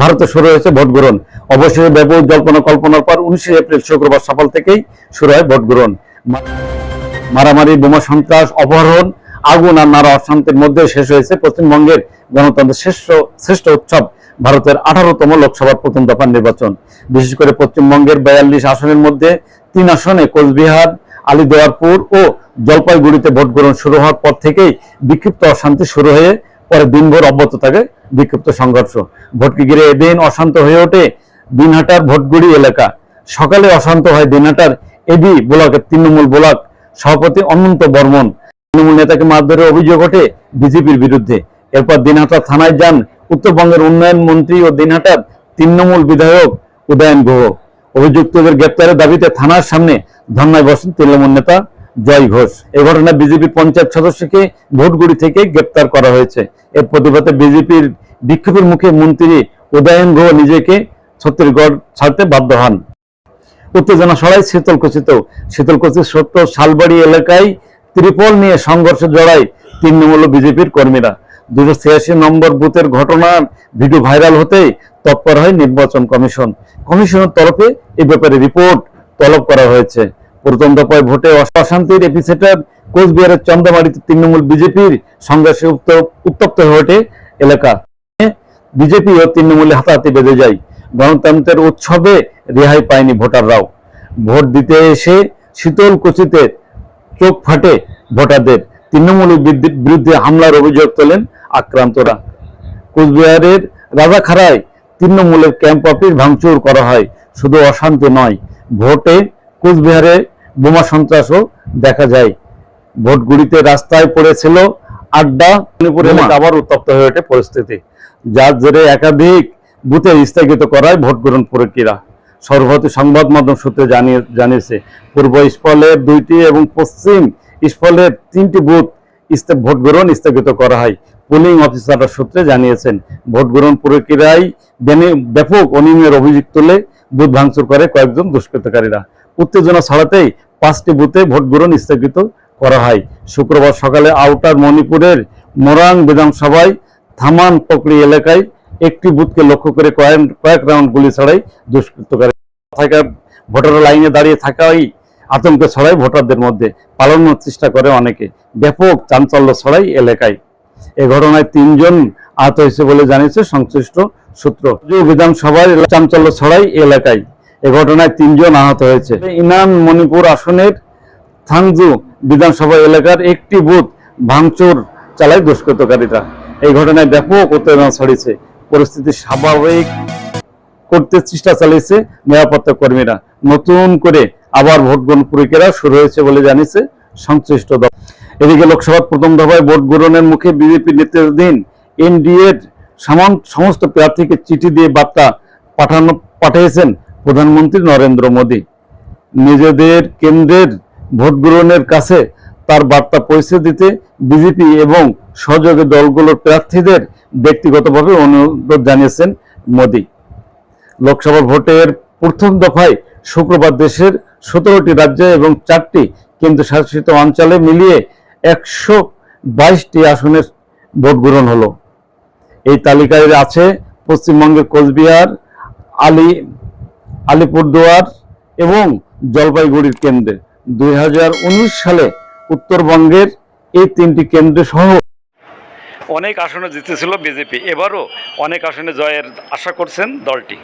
ভারতে শুরু হয়েছে ভোট গ্রহণ। অবশেষে ব্যাপক জল্পনা কল্পনার পর উনিশে এপ্রিল শুক্রবার সকাল থেকেই শুরু হয় ভোট গ্রহণ। মারামারি, বোমা সন্ত্রাস, অপহরণ, আগুন আর নানা অশান্তির মধ্যে শেষ হয়েছে পশ্চিমবঙ্গের গণতন্ত্রের শ্রেষ্ঠ শ্রেষ্ঠ উৎসব ভারতের আঠারোতম লোকসভার প্রথম দফার নির্বাচন। বিশেষ করে পশ্চিমবঙ্গের বিয়াল্লিশ আসনের মধ্যে তিন আসনে কোচবিহার, আলিদুয়ারপুর ও জলপাইগুড়িতে ভোট গ্রহণ শুরু হওয়ার পর থেকেই বিক্ষিপ্ত অশান্তি শুরু হয়ে পরে দিনভর অব্যাহত থাকে বিক্ষিপ্ত সংঘর্ষ। ভোটকে ঘিরে এদিন অশান্ত হয়ে ওঠে দিনহাটার ভোটগুড়ি এলাকা। সকালে অশান্ত হয় দিনহাটার এবি ব্লকের তৃণমূল ব্লক সভাপতি অনন্ত বর্মন। তৃণমূল নেতাকে মারধরের অভিযোগ ওঠে বিজেপির বিরুদ্ধে। এরপর দিনহাটা থানায় যান উত্তরবঙ্গের উন্নয়ন মন্ত্রী ও দিনহাটার তৃণমূল বিধায়ক উদয়ন গুহ। অভিযুক্তদের গ্রেপ্তারের দাবিতে থানার সামনে ধর্নায় বসেন তৃণমূল নেতা জয় ঘোষ। এই ঘটনায় বিজেপি পঞ্চায়েত সদস্যকে ভোটগুড়ি থেকে গ্রেপ্তার করা হয়েছে। এর প্রতিবাদে বিজেপির বিক্ষোভের মুখে মন্ত্রী উদয়ন গুহ নিজেকে ছত্তিশগড় ছাড়তে বাধ্য হন। উত্তেজনা সরাই শীতলকুচিতেও। শীতলকুচির সত্য শালবাড়ি এলাকায় ত্রিপল নিয়ে সংঘর্ষে জড়ায় তৃণমূল বিজেপির কর্মীরা। দুশো ছিয়াশি নম্বর বুথের ঘটনার ভিডিও ভাইরাল হতে তৎপর হয় নির্বাচন কমিশন। কমিশনের তরফে এ ব্যাপারে রিপোর্ট তলব করা হয়েছে। প্রথম দফায় ভোটে অশান্তির এপিসেন্টার কোচবিহারের চন্দামারিতে তৃণমূল বিজেপির সংঘর্ষে উত্ত- উত্তপ্ত হয়ে ওঠে এলাকা। বিজেপি ও তৃণমূলে হাতাহাতি বেঁধে যায়। গণতন্ত্রের উৎসবে রেহাই পায়নি ভোটাররাও। ভোট দিতে এসে শীতল কুচিতে চোখ ফাটে ভোটারদের। তৃণমূলের বিদ্যু- বিরুদ্ধে হামলার অভিযোগ তোলেন আক্রান্তরা। কোচবিহারের রাজাখাড়ায় তৃণমূলের ক্যাম্প অফিস ভাঙচুর করা হয়। শুধু অশান্তি নয়, ভোটে কোচবিহারে বোমা সন্ত্রাসও দেখা যায়। ভোটগুড়িতে রাস্তায় পড়েছিল আড্ডা আবার উত্তপ্ত হয়ে ওঠে পরিস্থিতি। যার জেরে একাধিক বুথে স্থগিত করায় ভোট গ্রহণ প্রক্রিয়া। সর্বভারতীয় সংবাদ মাধ্যম সূত্রে জানিয়ে জানিয়েছে পূর্ব ইস্পলের দুইটি এবং পশ্চিম ইস্পলের তিনটি বুথ ভোট গ্রহণ স্থগিত করা হয়। পোলিং অফিসাররা সূত্রে জানিয়েছেন ভোট গ্রহণ প্রক্রিয়ায় ব্যাপক অনিয়মের অভিযোগ তুলে বুথ ভাঙচুর করে কয়েকজন দুষ্কৃতকারীরা। উত্তেজনা ছড়াতেই পাঁচটি বুথে ভোট গ্রহণ স্থগিত করা হয়। শুক্রবার সকালে আউটার মণিপুরের মোরাং বিধানসভায় থামান পকড়ি এলাকায় একটি বুথকে লক্ষ্য করে কয়েক রাউন্ড গুলি ছড়াই দুষ্কৃতকারী থাকা ভোটার লাইনে দাঁড়িয়ে থাকাই আতঙ্ক ছড়ায় ভোটারদের মধ্যে। পালানোর চেষ্টা করে অনেকে। ব্যাপক চাঞ্চল্য ছড়াই এলাকায়। এ ঘটনায় তিনজন আহত হয়েছে বলে জানিয়েছে সংশ্লিষ্ট সূত্র। যে বিধানসভায় চাঞ্চল্য ছড়াই এলাকায়। এ ঘটনায় তিনজন আহত হয়েছে। ইনান মণিপুর আসনের থাংজু বিধানসভা এলাকার একটি বুথ ভাঙচুর চালায় দুষ্কৃতকারীরা। এই ঘটনায় ব্যাপক উত্তেজনা ছড়িয়েছে। পরিস্থিতি স্বাভাবিক করতে চেষ্টা চালিয়েছে নিরাপত্তা কর্মীরা। নতুন করে আবার ভোট গ্রহণ প্রক্রিয়া শুরু হয়েছে বলে জানিয়েছে সংশ্লিষ্ট দল। এদিকে লোকসভার প্রথম দফায় ভোট গ্রহণের মুখে বিজেপি নেতৃত্বাধীন এনডিএর সমস্ত প্রার্থীকে চিঠি দিয়ে বার্তা পাঠানো পাঠিয়েছেন প্রধানমন্ত্রী নরেন্দ্র মোদী নিজেদের কেন্দ্রের ভোট গ্রহণের কাছে তার বার্তা পৌঁছে দিতে বিজেপি এবং সহযোগী দলগুলোর প্রার্থীদের ব্যক্তিগতভাবে অনুরোধ জানিয়েছেন মোদী। লোকসভা ভোটের প্রথম দফায় শুক্রবার দেশের সতেরোটি রাজ্যে এবং চারটি কেন্দ্রশাসিত অঞ্চলে মিলিয়ে একশো বাইশটি আসনের ভোট গ্রহণ হলো। এই তালিকায় আছে পশ্চিমবঙ্গের কোচবিহার, আলি আলিপুরদুয়ার এবং জলপাইগুড়ির কেন্দ্রে। দুই হাজার উনিশ সালে উত্তরবঙ্গের এই তিনটি কেন্দ্র সহ অনেক আসনে জিতেছিল বিজেপি। এবারও অনেক আসনে জয়ের আশা করছেন দলটি।